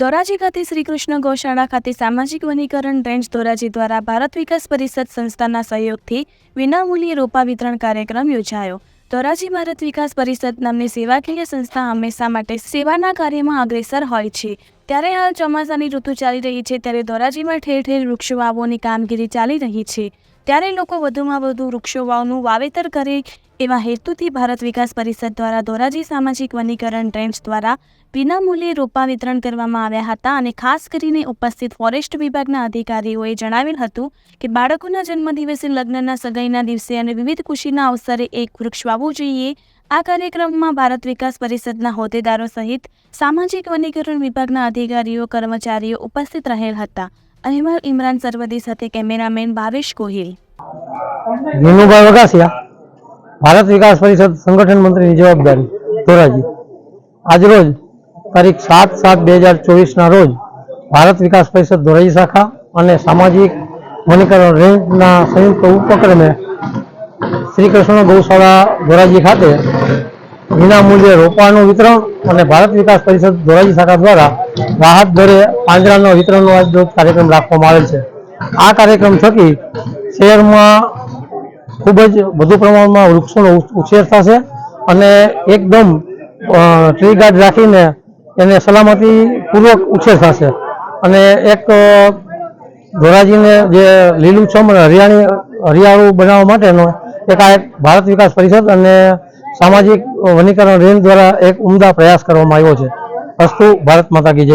ધોરાજી ખાતે શ્રી કૃષ્ણ ગૌશાળા ખાતે સામાજિક વનીકરણ રેન્જ ધોરાજી દ્વારા ભારત વિકાસ પરિષદ સંસ્થાના સહયોગથી વિનામૂલ્યે રોપા વિતરણ કાર્યક્રમ યોજાયો. ધોરાજી ભારત વિકાસ પરિષદ નામની સેવાકીય સંસ્થા હંમેશા માટે સેવાના કાર્યમાં અગ્રેસર હોય છે. ત્યારે હાલ ચોમાસાની ઋતુ ચાલી રહી છે, ત્યારે ધોરાજીમાં ઠેર ઠેર વૃક્ષો વાવવાની કામગીરી ચાલી રહી છે. ત્યારે લોકો વધુમાં વધુ વૃક્ષો વાવનું વાવેતર કરે એવા હેતુથી ભારત વિકાસ પરિષદ દ્વારા ધોરાજી સામાજિક વનીકરણ ટ્રેન્ડ્સ દ્વારા વિનામૂલ્યે રોપા વિતરણ કરવામાં આવ્યા હતા અને ખાસ કરીને ઉપસ્થિત ફોરેસ્ટ વિભાગના અધિકારીઓએ જણાવેલ હતું કે બાળકોના જન્મદિવસે લગ્નના સગાઈના દિવસે અને વિવિધ ખુશીના અવસરે એક વૃક્ષ વાવવું જોઈએ આ કાર્યક્રમમાં ભારત વિકાસ પરિષદના હોદ્દેદારો સહિત સામાજિક વનીકરણ વિભાગના અધિકારીઓ, કર્મચારીઓ ઉપસ્થિત રહેલ હતા. અહેવાલ ઇમરાન સરવદી સાથે કેમેરામેન ભાવેશ ગોહિલ. વિનુભાઈ વગાસિયા ભારત વિકાસ પરિષદ સંગઠન મંત્રીની જવાબદારી, ધોરાજી. આજરોજ તારીખ સાત સાત બે હજાર ચોવીસના રોજ ભારત વિકાસ પરિષદ ધોરાજી શાખા અને સામાજિક વનીકરણ રેન્જના સંયુક્ત ઉપક્રમે શ્રી કૃષ્ણ ગૌશાળા ધોરાજી ખાતે વિનામૂલ્યે રોપાનું વિતરણ અને ભારત વિકાસ પરિષદ ધોરાજી શાખા દ્વારા રાહત દરે પાંજરાના વિતરણનો આજ કાર્યક્રમ રાખવામાં આવેલ છે. આ કાર્યક્રમ થકી શહેરમાં ખૂબ જ વધુ પ્રમાણમાં વૃક્ષોનો ઉછેર થશે અને એકદમ ટ્રી ગાર્ડ રાખીને એને સલામતીપૂર્વક ઉછેર થશે. અને એક ધોરાજીને જે લીલુંછમ અને હરિયાળી, હરિયાળું બનાવવા માટેનો એક ભારત વિકાસ પરિષદ અને સામાજિક વનીકરણ રેન્જ દ્વારા એક ઉમદા પ્રયાસ કરવામાં આવ્યો છે. અસ્તુ ભારત માતા કી